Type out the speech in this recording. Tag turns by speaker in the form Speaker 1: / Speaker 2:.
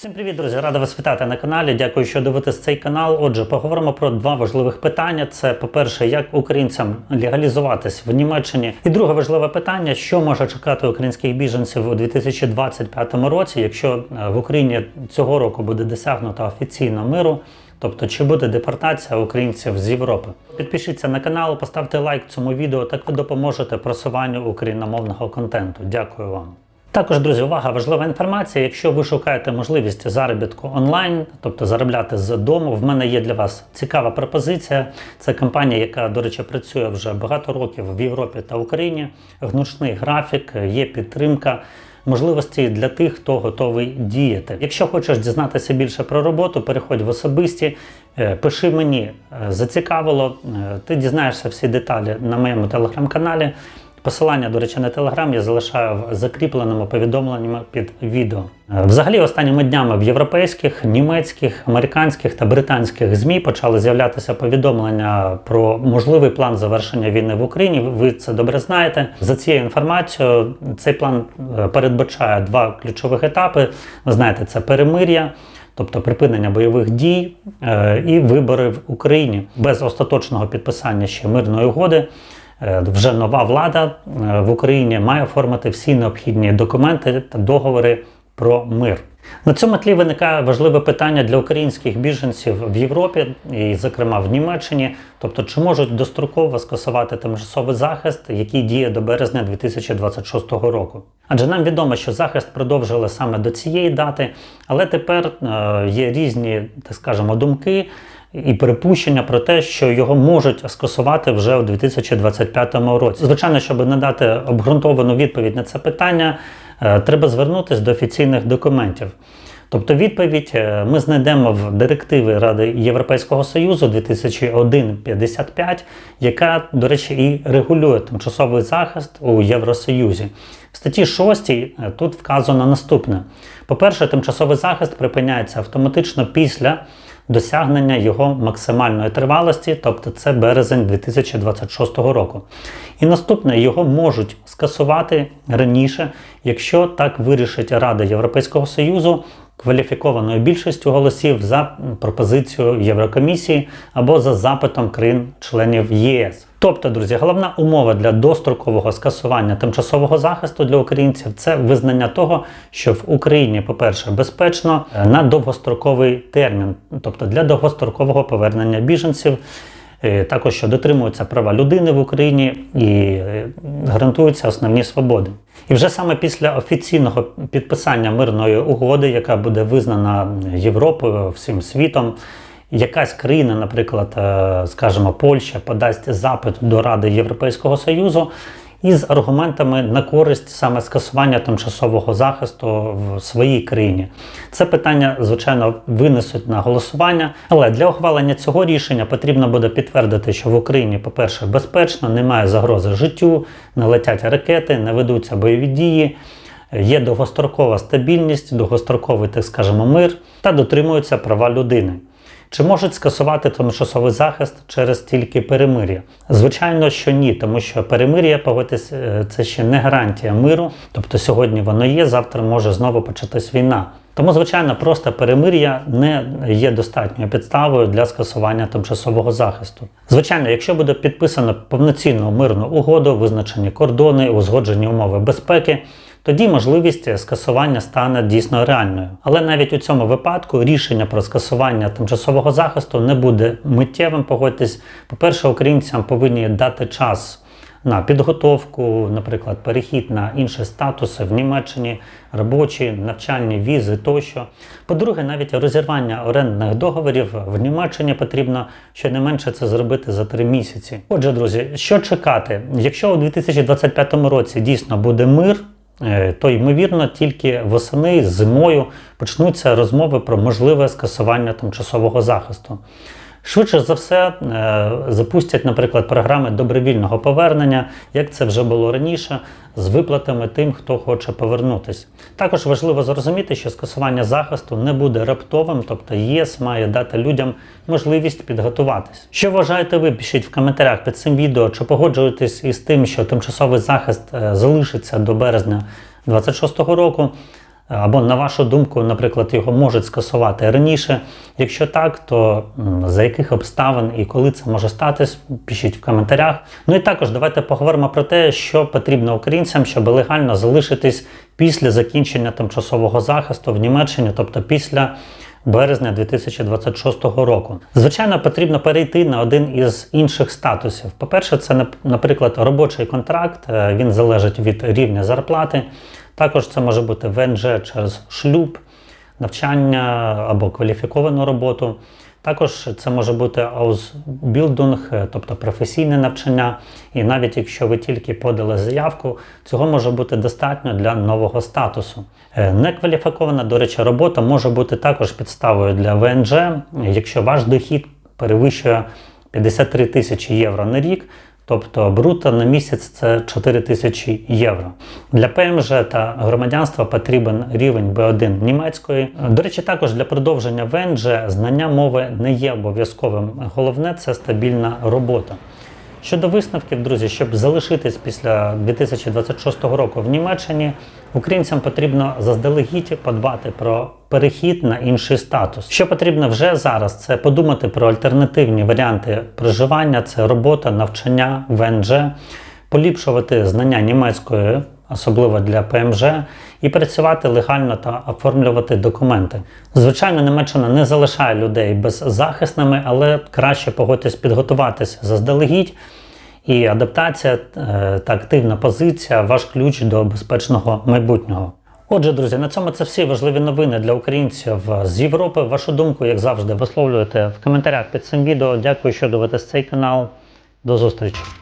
Speaker 1: Всім привіт, друзі! Рада вас вітати на каналі. Дякую, що дивитесь цей канал. Отже, поговоримо про два важливих питання: це, по-перше, як українцям легалізуватись в Німеччині. І друге важливе питання: що може чекати українських біженців у 2025 році, якщо е, в Україні цього року буде досягнуто офіційно миру. Тобто, чи буде депортація українців з Європи? Підпишіться на канал, поставте лайк цьому відео, так ви допоможете просуванню україномовного контенту. Дякую вам. Також, друзі, увага, важлива інформація. Якщо ви шукаєте можливість заробітку онлайн, тобто заробляти з дому, в мене є для вас цікава пропозиція. Це компанія, яка, до речі, працює вже багато років в Європі та Україні. Гнучний графік, є підтримка. Можливості для тих, хто готовий діяти. Якщо хочеш дізнатися більше про роботу, переходь в особисті, е, пиши мені, е, зацікавило. Е, Ти дізнаєшся всі деталі на моєму телеграм-каналі. Посилання, до речі, на телеграм я залишаю в закріпленому повідомленні під відео. Взагалі, останніми днями в європейських, німецьких, американських та британських ЗМІ почали з'являтися повідомлення про можливий план завершення війни в Україні. Ви це добре знаєте. За цією інформацією, цей план е, передбачає два ключових етапи. Ви знаєте, це перемир'я. Тобто припинення бойових дій е, і вибори в Україні без остаточного підписання ще мирної угоди. Е, Вже нова влада е, в Україні має оформити всі необхідні документи та договори про мир. На цьому тлі виникає важливе питання для українських біженців в Європі, і, зокрема в Німеччині. Тобто, чи можуть достроково скасувати тимчасовий захист, який діє до березня 2026 року? Адже нам відомо, що захист продовжили саме до цієї дати, але тепер е, є різні, так скажемо, думки і припущення про те, що його можуть скасувати вже у 2025 році. Звичайно, щоб надати обґрунтовану відповідь на це питання, е, треба звернутися до офіційних документів. Тобто відповідь е, ми знайдемо в директиві Ради Європейського Союзу 2001-55, яка, до речі, і регулює тимчасовий захист у Євросоюзі. В статті 6 е, тут вказано наступне: по-перше, тимчасовий захист припиняється автоматично після досягнення його максимальної тривалості, тобто це березень 2026 року. І наступне його можуть скасувати раніше, якщо так вирішить Рада Європейського Союзу кваліфікованою більшістю голосів за пропозицією Єврокомісії або за запитом країн-членів ЄС. Тобто, друзі, головна умова для дострокового скасування тимчасового захисту для українців це визнання того, що в Україні, по-перше, безпечно е, на довгостроковий термін, тобто для довгострокового повернення біженців. Е, Також що дотримуються права людини в Україні і е, гарантуються основні свободи. І вже саме після офіційного підписання мирної угоди, яка буде визнана Європою всім світом, якась країна, наприклад, е, скажімо, Польща, подасть запит до Ради Європейського Союзу із аргументами на користь саме скасування тимчасового захисту в своїй країні. Це питання, звичайно, винесуть на голосування, але для ухвалення цього рішення потрібно буде підтвердити, що в Україні, по-перше, безпечно, немає загрози життю, не летять ракети, не ведуться бойові дії. Є довгострокова стабільність, довгостроковий, так скажемо, мир та дотримуються права людини. Чи можуть скасувати тимчасовий захист через тільки перемир'я? Звичайно, що ні, тому що перемир'я, погодьтесь, е, це ще не гарантія миру. Тобто сьогодні воно є, завтра може знову початись війна. Тому, звичайно, просто перемир'я не є достатньою підставою для скасування тимчасового захисту. Звичайно, якщо буде підписано повноцінну мирну угоду, визначені кордони, узгоджені умови безпеки, тоді можливість скасування стане дійсно реальною. Але навіть у цьому випадку рішення про скасування тимчасового захисту не буде миттєвим. Погодьтесь, по-перше, українцям повинні дати час. На підготовку, наприклад, перехід на інші статуси в Німеччині, робочі, навчальні візи тощо. По-друге, навіть розірвання орендних договорів в Німеччині потрібно щонайменше це зробити за три місяці. Отже, друзі, що чекати? Якщо у 2025 році дійсно буде мир, то ймовірно тільки восени зимою почнуться розмови про можливе скасування тимчасового захисту. Швидше за все е, запустять, наприклад, програми добровільного повернення, як це вже було раніше, з виплатами тим, хто хоче повернутися. Також важливо зрозуміти, що скасування захисту не буде раптовим, тобто єС має дати людям можливість підготуватись. Що вважаєте ви? Пишіть в коментарях під цим відео, чи погоджуєтесь із тим, що тимчасовий захист е, залишиться до березня 26-го року. Або, на вашу думку, наприклад, його можуть скасувати раніше. Якщо так, то за яких обставин і коли це може статись, пишіть в коментарях. Ну і також давайте поговоримо про те, що потрібно українцям, щоб легально залишитись після закінчення тимчасового захисту в Німеччині, тобто після березня 2026 року. Звичайно, потрібно перейти на один із інших статусів. По-перше, це, наприклад, робочий контракт, е, він залежить від рівня зарплати. Також це може бути ВНЖ через шлюб, навчання або кваліфіковану роботу. Також це може бути аузбілдинг, е, тобто професійне навчання. І навіть якщо ви тільки подали заявку, цього може бути достатньо для нового статусу. Е, Некваліфікована, до речі, робота може бути також підставою для ВНЖ, якщо ваш дохід перевищує 53 тисячі євро на рік. Тобто брута на місяць це 4 тисячі євро. Для ПМЖ та громадянства потрібен рівень B1 німецької. До речі, також для продовження ВНЖ знання мови не є обов'язковим. Головне це стабільна робота. Щодо висновків, друзі, щоб залишитись після 2026 року в Німеччині, українцям потрібно заздалегідь подбати про перехід на інший статус. Що потрібно вже зараз, це подумати про альтернативні варіанти проживання, це робота, навчання, ВНЖ, поліпшувати знання німецької, особливо для ПМЖ, і працювати легально та оформлювати документи. Звичайно, Німеччина не залишає людей беззахисними, але краще погодьтесь підготуватися заздалегідь. І адаптація е, та активна позиція ваш ключ до безпечного майбутнього. Отже, друзі, на цьому це всі важливі новини для українців з Європи. Вашу думку, як завжди, висловлюєте в коментарях під цим відео. Дякую, що дивитесь цей канал. До зустрічі!